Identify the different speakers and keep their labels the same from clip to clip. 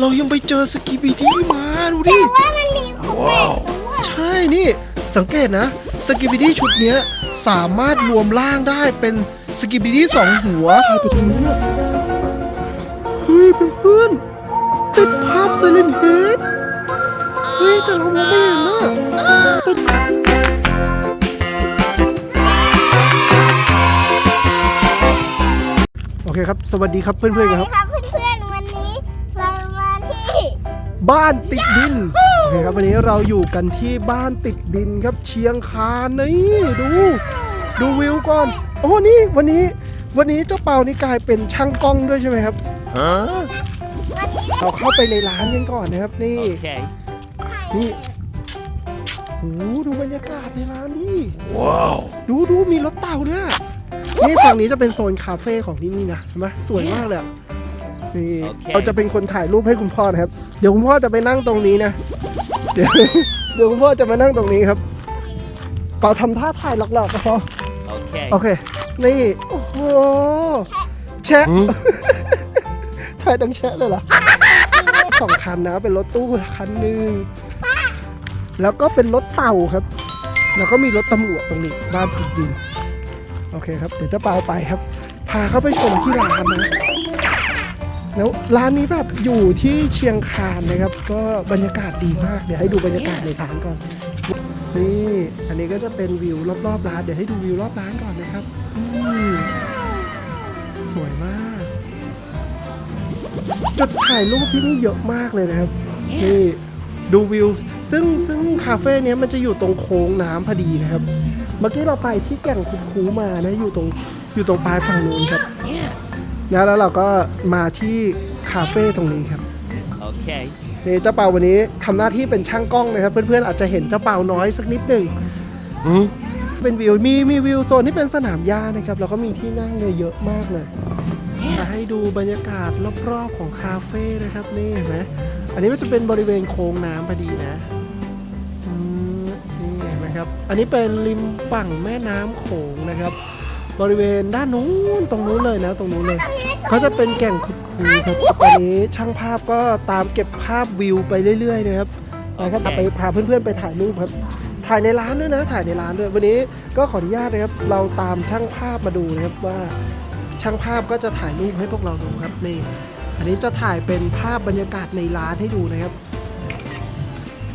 Speaker 1: เรายังไปเจอสกิบิดี้มาดูดิ
Speaker 2: ว่ามันมีของแปลกตัว
Speaker 1: ใช่นี่ สังเกตนะสกิบิดี้ชุดเนี้ยสามารถรวมร่างได้เป็นสกิบิดี้สองหัวใครไปตรงนี้อะเฮ้ยเพื่อนๆติดภาพไซเลนเฮดเฮ้ยแต่เรามองไม่เห็นนะติดโอเคครับ สวัสดีครับเพื่อนๆครับ
Speaker 2: ครับเพื่อน
Speaker 1: บ้านติดดินโอเคครับวันนี้เราอยู่กันที่บ้านติดดินครับเชียงคานนี่ดู ดูวิวก่อน โอ้นี่วันนี้ วันนี้เจ้าเปานี่กลายเป็นช่างกล้องด้วยใช่ไหมครับเราเข้าไปในร้านกันก่อนนะครับนี่
Speaker 3: Okay.
Speaker 1: นี่โอ้โหดูบรรยากาศในร้านนี่ว้าวดูดูมีรถเต่าด้วยนี่ฝั่งนี้จะเป็นโซนคาเฟ่ของที่นี่นะเห็นไหมสวยมากเลยอะ นี่
Speaker 3: โอเค
Speaker 1: เราจะเป็นคนถ่ายรูปให้คุณพ่อนะครับ เดี๋ยวคุณพ่อจะไปนั่งตรงนี้นะ เดี๋ยวเดี๋ยวคุณพ่อจะมานั่งตรงนี้ครับก็ทำท่าถ่ายหลักๆก็พอ
Speaker 3: Okay.
Speaker 1: โอเค นี่ โอ้โห แชะ ถ่ายดังแชะเลยเหรอสองคันนะ เป็นรถตู้คันหนึ่ง แล้วก็เป็นรถเต่าครับ แล้วก็มีรถตำรวจตรงนี้ บ้านผิดดิน โอเคครับ เดี๋ยวจะเปาไปครับ พาเขาไปชมที่ร้านนะ แล้วร้านนี้แบบอยู่ที่เชียงคานนะครับ ก็บรรยากาศดีมากเดี๋ยวให้ดูบรรยากาศในร้านก่อนนี่อันนี้ก็จะเป็นวิวรอบๆร้านเดี๋ยวให้ดูวิวรอบร้านก่อนนะครับสวยมาก จุดถ่ายรูปที่นี่เยอะมากเลยนะครับนี่ดูวิว ซึ่งซึ่งคาเฟ่เนี้ยมันจะอยู่ตรงโค้งน้ำพอดีนะครับ เมื่อกี้เราไปที่แก่งคุดคูมานะอยู่ตรงอยู่ตรงปลายฝั่งนู้นครับ
Speaker 3: Yes.
Speaker 1: นะแล้วเราก็มาที่คาเฟ่ตรงนี้ครับ
Speaker 3: Okay.
Speaker 1: นี่เจ้าเปาวันนี้ทำหน้าที่เป็นช่างกล้องนะครับ เพื่อนๆอาจจะเห็นเจ้าเปาน้อยสักนิดหนึ่งเป็นวิวมีมีวิวโซนที่เป็นสนามหญ้านะครับแล้วก็มีที่นั่งเนี่ยเยอะมากเลยมาให้ดูบรรยากาศรอบๆของคาเฟ่นะครับนี่เห็นไหมอันนี้มันจะเป็นบริเวณโค้งน้ำพอดีนะอืมนี่เห็นไหมครับ อันนี้เป็นริมฝั่งแม่น้ำโขงนะครับ บริเวณด้านนู้นตรงนู้นเลยนะ ตรงนู้นเลยเขาจะเป็นแก่งขุดคูครับตอนนี้ช่างภาพก็ตามเก็บภาพวิวไปเรื่อยๆนะครับนะครับไปพาเพื่อนๆไปถ่ายรูปครับ ถ่ายในร้านด้วยนะ ถ่ายในร้านด้วย วันนี้ก็ขออนุญาตนะครับ เราตามช่างภาพมาดูนะครับว่า ช่างภาพก็จะถ่ายรูปให้พวกเราดูครับนี่อันนี้จะถ่ายเป็นภาพบรรยากาศในร้านให้ดูนะครับ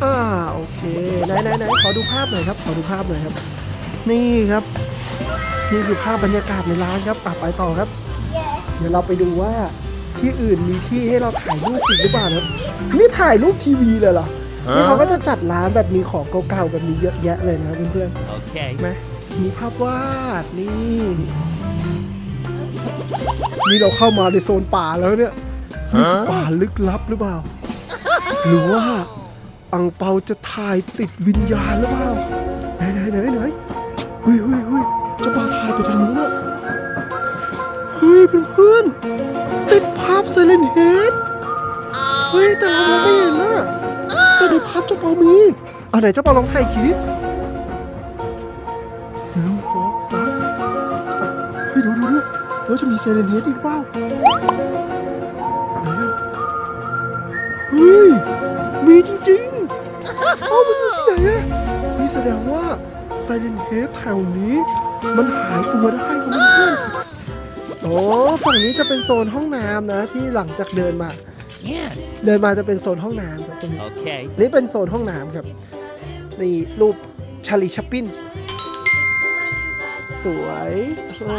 Speaker 1: อ่าโอเคไหนไหนไหนขอดูภาพหน่อยครับ ขอดูภาพหน่อยครับ นี่ครับ นี่คือภาพบรรยากาศในร้านครับอะไปต่อครับ
Speaker 2: เยอะ
Speaker 1: เดี๋ยวเราไปดูว่าที่อื่นมีที่ให้เราถ่ายรูปอีกหรือเปล่านะครับนี่ถ่ายรูปทีวีเลยเหรอนี่เขาก็จะจัดร้านแบบมีของเก่าๆแบบนี้เยอะแยะเลยนะเพื่อน
Speaker 3: Okay.
Speaker 1: ๆไหมมีภาพวาดนี่นี่เราเข้ามาในโซนป่าแล้วเนี่ยนี่คือป่าลึกลับหรือเปล่า หรือว่าอังเปาจะถ่ายติดวิญญาณหรือเปล่าไหนไหนไหนไหนเฮ้ยเฮ้ยเฮ้ยเจะปาถ่ายไปทางนู้นอะเฮ้ยเพื่อนๆติดภาพไซเลนเฮดเฮ้ย แต่เราไม่เห็นนะแต่ในภาพเจ้าเปามีอะไหนเจ้าเปาลองถ่ายอีกทีดิหนึ่งสองสามเฮ้ย ดูดูดูว่าจะมีไซเลนเฮดอีกเปล่าเฮ้ย มีจริงๆเอ้ามันอยู่ที่ไหนอะนี่แสดงว่าไซเลนเฮดแถวนี้ มันหายตัวได้ครับเพื่อนๆโอ้ฝั่งนี้จะเป็นโซนห้องน้ำนะที่หลังจากเดินมา
Speaker 3: Yes.
Speaker 1: เดินมาจะเป็นโซนห้องน้ำครับตรงนี้
Speaker 3: Okay.
Speaker 1: นี่เป็นโซนห้องน้ำครับนี่รูปชาลีชัปปินสวยอ๋อ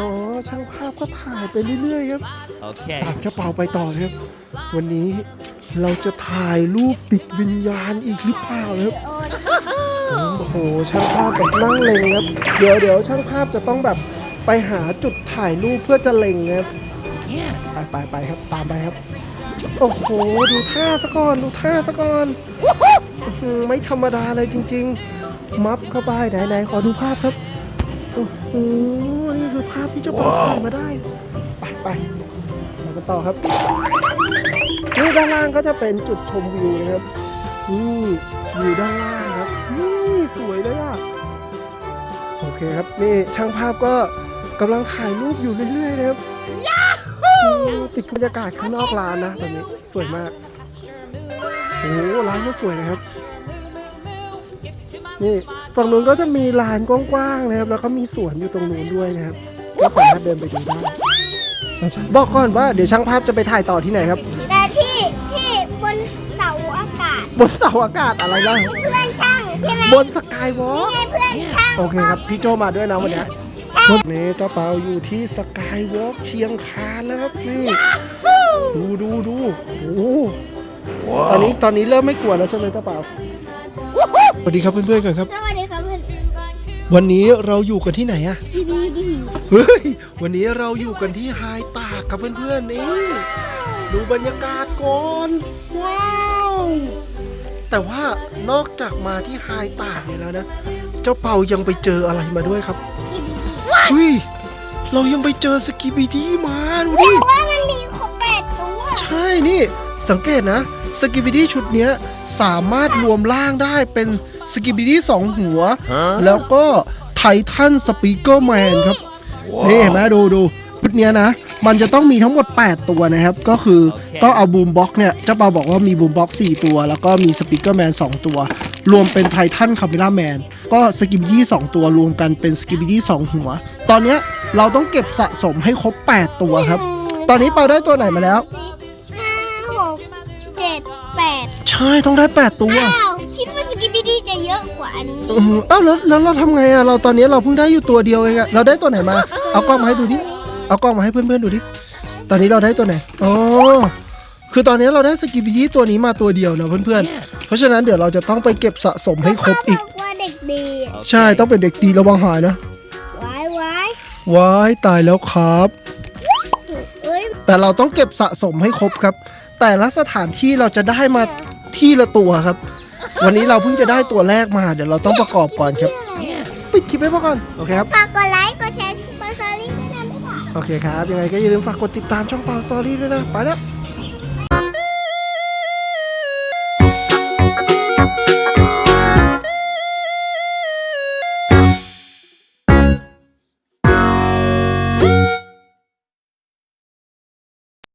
Speaker 1: ช่างภาพก็ถ่ายไปเรื่อยๆครับ
Speaker 3: Okay.
Speaker 1: ตามเจ้าเปาไปต่อนะครับ วันนี้เราจะถ่ายรูปติดวิญญาณอีกหรือเปล่านะครับ
Speaker 2: โอ้ย
Speaker 1: โอ้โหช่างภาพแบบนั่งเล็งครับ เดี๋ยวเดี๋ยวช่างภาพจะต้องแบบไปหาจุดถ่ายรูปเพื่อจะเล็งนะครับ
Speaker 3: Yes.
Speaker 1: ไปไปไปครับตามไปครับ โอ้โหดูท่าซะก่อนดูท่าซะก่อนอื้อหือไม่ธรรมดาเลยจริง ๆ มัฟเข้าไปไหนไหนขอดูภาพครับโอ้โหนี่คือภาพที่เจ้าปอถ่ายมาได้ ไปไปเราก็ต่อครับนี่ด้านล่างก็จะเป็นจุดชมวิวนะครับนี่วิวด้านล่างครับนี่ สวยเลยอะโอเคครับนี่ช่างภาพก็กำลังถ่ายรูปอยู่เรื่อยๆนะครับอืมติดบรรยากาศข้างนอกร้านนะแบบนี้สวยมากโอ้โหร้านก็สวยนะครับนี่ฝั่งนู้นก็จะมีลานกว้างๆนะครับ แล้วก็มีสวนอยู่ตรงนู้นด้วยนะครับก็สามารถเดินไปดูได้บอกก่อนว่าเดี๋ยวช่างภาพจะไปถ่ายต่อที่ไหนครับ
Speaker 2: แต่ที่ที่บนเสาอากาศ
Speaker 1: บนเสาอากาศอะไรล่ะ
Speaker 2: เพื่อนช่าง ใช่ไหม
Speaker 1: บนสกายวอล์ก
Speaker 2: นี่ไงเพื่อนช่าง
Speaker 1: โอเคครับ พี่โจมาด้วยนะวันเนี้ยวันนี้เจ้าเปาอยู่ที่สกายวอล์กเชียงคานแล้วครับนี่ดูดูดูโอ้โหตอนนี้ตอนนี้เริ่มไม่กลัวแล้วใช่ไหมเจ้าเปาสวัสดีครับเพื่อนๆกันครับ
Speaker 2: สวัสดีครับเพื่อน
Speaker 1: วันนี้เราอยู่กันที่ไหนอะ
Speaker 2: ดีดีดี
Speaker 1: เฮ้ยวันนี้เราอยู่กันที่ไฮตากครับเพื่อนๆนี่ดูบรรยากาศก่อน ว้าว แต่ว่านอกจากมาที่ไฮตากเนี่ยแล้วนะ เจ้าเปายังไปเจออะไรมาด้วยครับ
Speaker 2: ดีดี
Speaker 1: เฮ้ยเรายังไปเจอสกิบิดี้มาดูดิ
Speaker 2: ว่ามันมีครบแปดตัว
Speaker 1: ใช่นี่สังเกตนะสกิบิดี้ชุดเนี้ยสามารถรวมร่างได้เป็นสกิบิดี้สองหัว แล้วก็ไททันสปีกเกอร์แมนครับ นี่เห็นไหมดูดูชุดเนี้ยนะ มันจะต้องมีทั้งหมด 8 ตัวนะครับ ก็คือ
Speaker 3: โอเค
Speaker 1: ต้องเอาบูมบ็อกเนี่ย เจ้าปาบอกว่ามีบูมบ็อก4ตัว แล้วก็มีสปีกเกอร์แมน2ตัว รวมเป็นไททันคาเมล่าแมน ก็สกิบิดี้2ตัวรวมกันเป็นสกิบิดี้2หัว ตอนเนี้ยเราต้องเก็บสะสมให้ครบ 8 ตัวครับ ตอนนี้เปาได้ตัวไหนมาแล้ว
Speaker 2: ห้าหกเจ็ดแปด
Speaker 1: ใช่ต้องได้ 8 ตัว
Speaker 2: อ้าวคิดว่าสกิปปี้ดีจะเยอะกว่าอันนี้
Speaker 1: อืมเอ้าแล้วแล้วเราทำไงอะเราตอนนี้เราเพิ่งได้อยู่ตัวเดียวเองอะเราได้ตัวไหนมา เอากล้องมาให้ดูดิ เอากล้องมาให้เพื่อนๆดูดิ ตอนนี้เราได้ตัวไหน อ๋อ คือตอนนี้เราได้สกิบิดี้ตัวนี้มาตัวเดียวนะเพื่อนๆ
Speaker 3: Yes.
Speaker 1: เพราะฉะนั้นเดี๋ยวเราจะต้องไปเก็บสะสมให้ครบอีก
Speaker 2: เขาบอกว่าเด็กดีอะ
Speaker 1: ใช่ ต้องเป็นเด็กดีระวังหายนะ
Speaker 2: ไว้ไว้
Speaker 1: ว้ายตายแล้วครับ
Speaker 2: เอ้ย
Speaker 1: แต่เราต้องเก็บสะสมให้ครบครับ แต่ละสถานที่เราจะได้มาที่ละตัวครับ วันนี้เราเพิ่งจะได้ตัวแรกมา เดี๋ยวเราต้องประกอบก่อนครับ
Speaker 3: Yes.
Speaker 1: ปิดคลิปไว้ก่อน โอเคครับ
Speaker 2: ฝากกด
Speaker 1: โอเคครับ ยังไงก็อย่าลืมฝากกดติดตามช่องเปาซอรี่ด้วยนะ ไปแล้ว